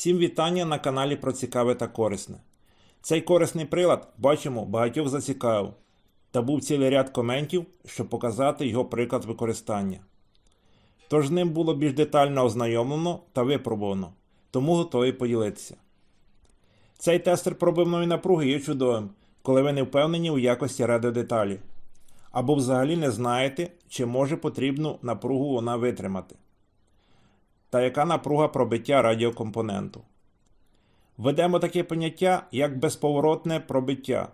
Всім вітання на каналі про цікаве та корисне. Цей корисний прилад, бачимо, багатьох зацікавив, та був цілий ряд коментів, щоб показати його приклад використання. Тож ним було більш детально ознайомлено та випробовано, тому готовий поділитися. Цей тестер пробивної напруги є чудовим, коли ви не впевнені у якості радіодеталі, або взагалі не знаєте, чи може потрібну напругу вона витримати та яка напруга пробиття радіокомпоненту. Введемо таке поняття, як безповоротне пробиття.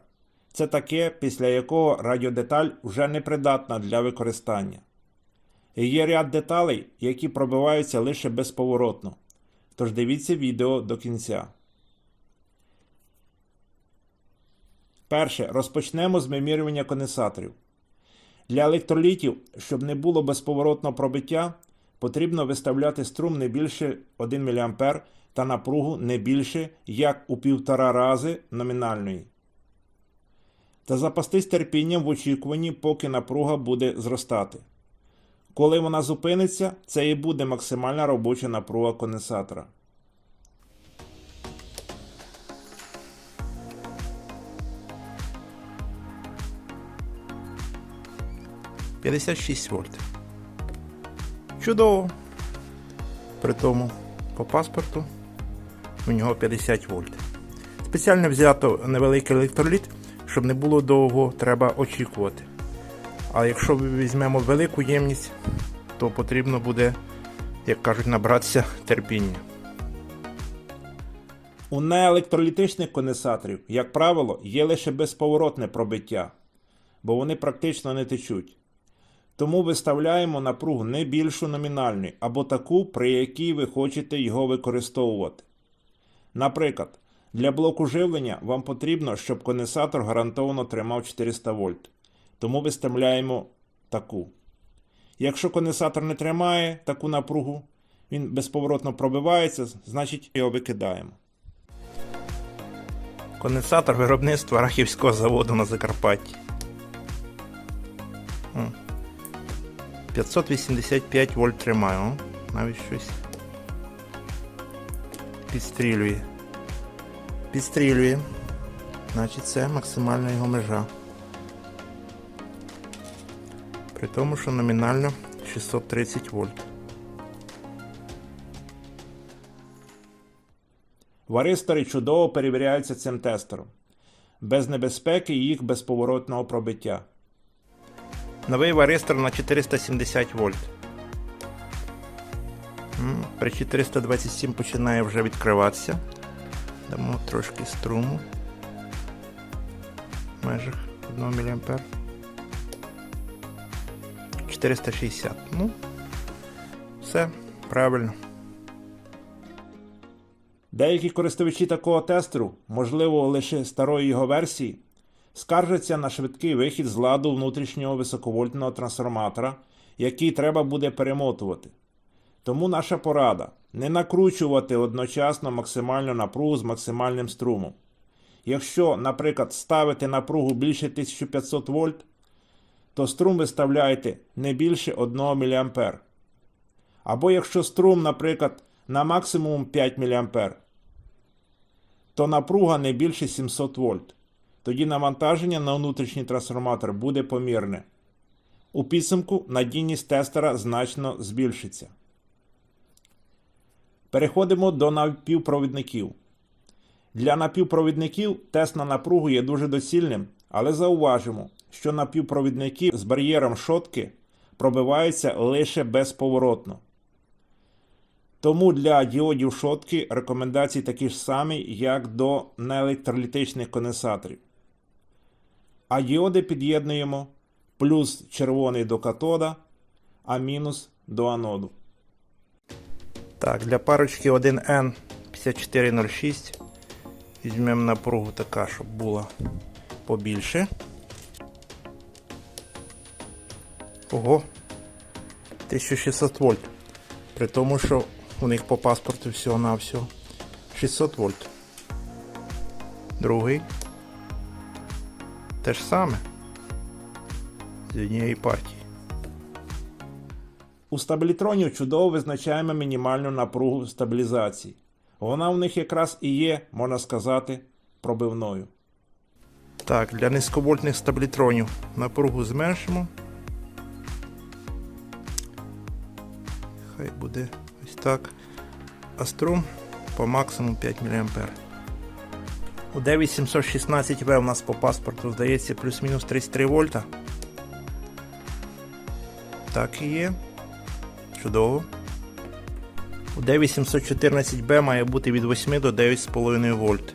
Це таке, після якого радіодеталь вже не придатна для використання. І Є ряд деталей, які пробиваються лише безповоротно. Тож дивіться відео до кінця. Перше. Розпочнемо з вимірювання конденсаторів. Для електролітів, щоб не було безповоротного пробиття, потрібно виставляти струм не більше 1 мА та напругу не більше як у півтора рази номінальної. Та запастись терпінням в очікуванні, поки напруга буде зростати. Коли вона зупиниться, це і буде максимальна робоча напруга конденсатора. – 56 вольт. Чудово. При тому по паспорту у нього 50 вольт. Спеціально взято невеликий електроліт, щоб не було довго треба очікувати. А якщо візьмемо велику ємність, то потрібно буде, як кажуть, набратися терпіння. У неелектролітичних конденсаторів, як правило, є лише безповоротне пробиття, бо вони практично не течуть. Тому виставляємо напругу не більшу номінальної або таку, при якій ви хочете його використовувати. Наприклад, для блоку живлення вам потрібно, щоб конденсатор гарантовано тримав 400 вольт. Тому виставляємо таку. Якщо конденсатор не тримає таку напругу, він безповоротно пробивається, значить його викидаємо. Конденсатор виробництва Рахівського заводу на Закарпатті. М. 585 вольт тримаю, навіть щось підстрілює. Підстрілює. Значить це максимальна його межа. При тому, що номінально 630 вольт. Варистори чудово перевіряються цим тестером, без небезпеки їх безповоротного пробиття. Новий варистор на 470 вольт. При 427 починає вже відкриватися. Дамо трошки струму. В межах 1 мА. 460. Ну, все правильно. Деякі користувачі такого тестеру, можливо, лише старої його версії, скаржаться на швидкий вихід з ладу внутрішнього високовольтного трансформатора, який треба буде перемотувати. Тому наша порада не накручувати одночасно максимальну напругу з максимальним струмом. Якщо, наприклад, ставити напругу більше 1500 вольт, то струм виставляйте не більше 1 мА. Або якщо струм, наприклад, на максимум 5 мА, то напруга не більше 700 вольт. Тоді навантаження на внутрішній трансформатор буде помірне. У підсумку надійність тестера значно збільшиться. Переходимо до напівпровідників. Для напівпровідників тест на напругу є дуже доцільним, але зауважимо, що напівпровідники з бар'єром шотки пробиваються лише безповоротно. Тому для діодів шотки рекомендації такі ж самі, як до неелектролітичних конденсаторів. А діоди під'єднуємо плюс червоний до катода, а мінус до аноду. Так, для парочки 1N 5406 візьмемо напругу така, щоб була побільше. Ого, 1600 вольт. При тому, що у них по паспорту всього-навсього 600 вольт. Другий. Те ж саме. З однієї партії. У стабілітронів чудово визначаємо мінімальну напругу стабілізації. Вона в них якраз і є, можна сказати, пробивною. Так, для низьковольтних стаблітронів напругу зменшимо. Хай буде ось так. А струм по максимуму 5 мА. У 9816В у нас по паспорту здається плюс-мінус 33 вольта. Так і є. Чудово. У 9814B має бути від 8 до 9,5 вольт.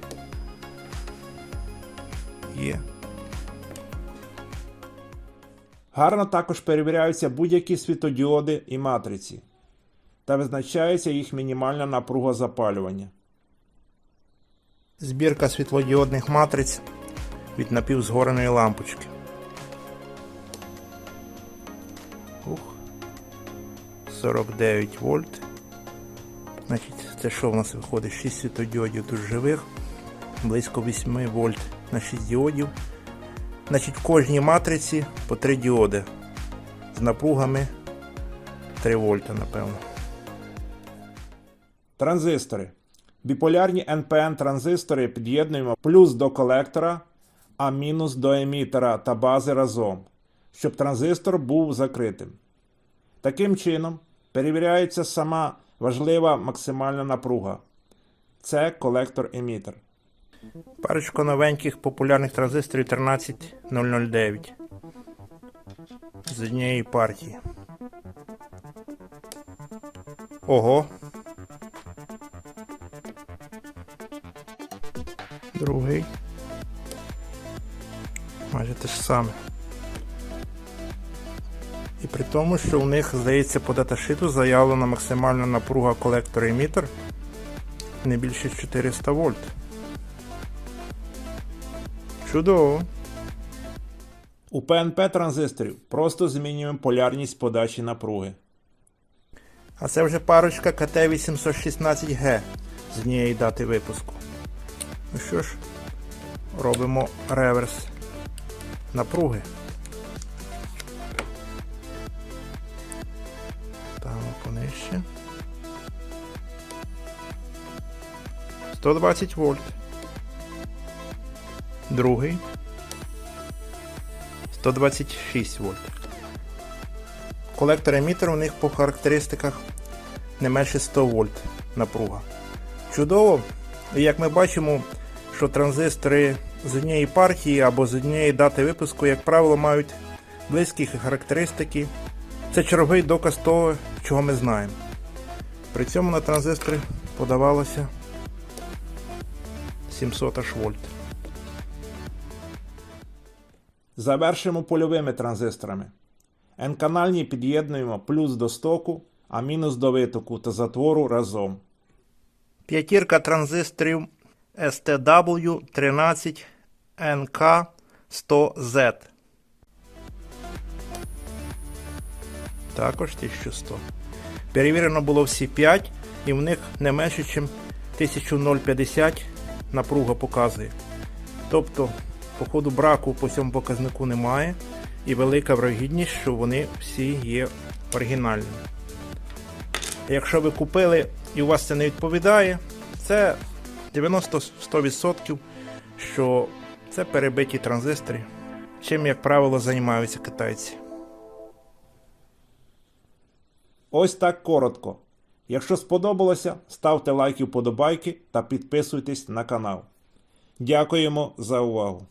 Є. Гарно також перевіряються будь-які світодіоди і матриці та визначається їх мінімальна напруга запалювання. Збірка світлодіодних матриць від напівзгореної лампочки. Ух. 49 вольт. Значить, це що в нас виходить? 6 світлодіодів тут живих, близько 8 вольт на 6 діодів. Значить, в кожній матриці по 3 діоди з напругами 3 вольта, напевно. Транзистори. Біполярні NPN транзистори під'єднуємо плюс до колектора, а мінус до емітера та бази разом, щоб транзистор був закритим. Таким чином, перевіряється сама важлива максимальна напруга. Це колектор-емітер. Парочка новеньких популярних транзисторів 13009 з однієї партії. Ого. Другий. Майже те ж саме. І при тому, що у них, здається, по даташиту заявлена максимальна напруга колектора емітер не більше 400 вольт. Чудово. У ПНП транзисторів просто змінюємо полярність подачі напруги. А це вже парочка КТ-816Г з однієї дати випуску. Ну що ж, робимо реверс напруги. Ставимо понижче. 120 вольт. Другий. 126 вольт. Колектор емітер у них по характеристиках не менше 100 вольт напруга. Чудово. І як ми бачимо, що транзистори з однієї партії або з однієї дати випуску, як правило, мають близькі характеристики. Це черговий доказ того, чого ми знаємо. При цьому на транзистори подавалося 700 аж вольт. Завершимо польовими транзисторами. N-канальні під'єднуємо плюс до стоку, а мінус до витоку та затвору разом. П'ятірка транзисторів STW13NK100Z. Також 1100. Перевірено було всі 5, і в них не менше, ніж 1050 напруга показує. Тобто, по ходу браку по цьому показнику немає, і велика вирогідність, що вони всі є оригінальними. Якщо ви купили і у вас це не відповідає, це 90-100%, що це перебиті транзистори, чим, як правило, займаються китайці. Ось так коротко. Якщо сподобалося, ставте лайки вподобайки та підписуйтесь на канал. Дякуємо за увагу!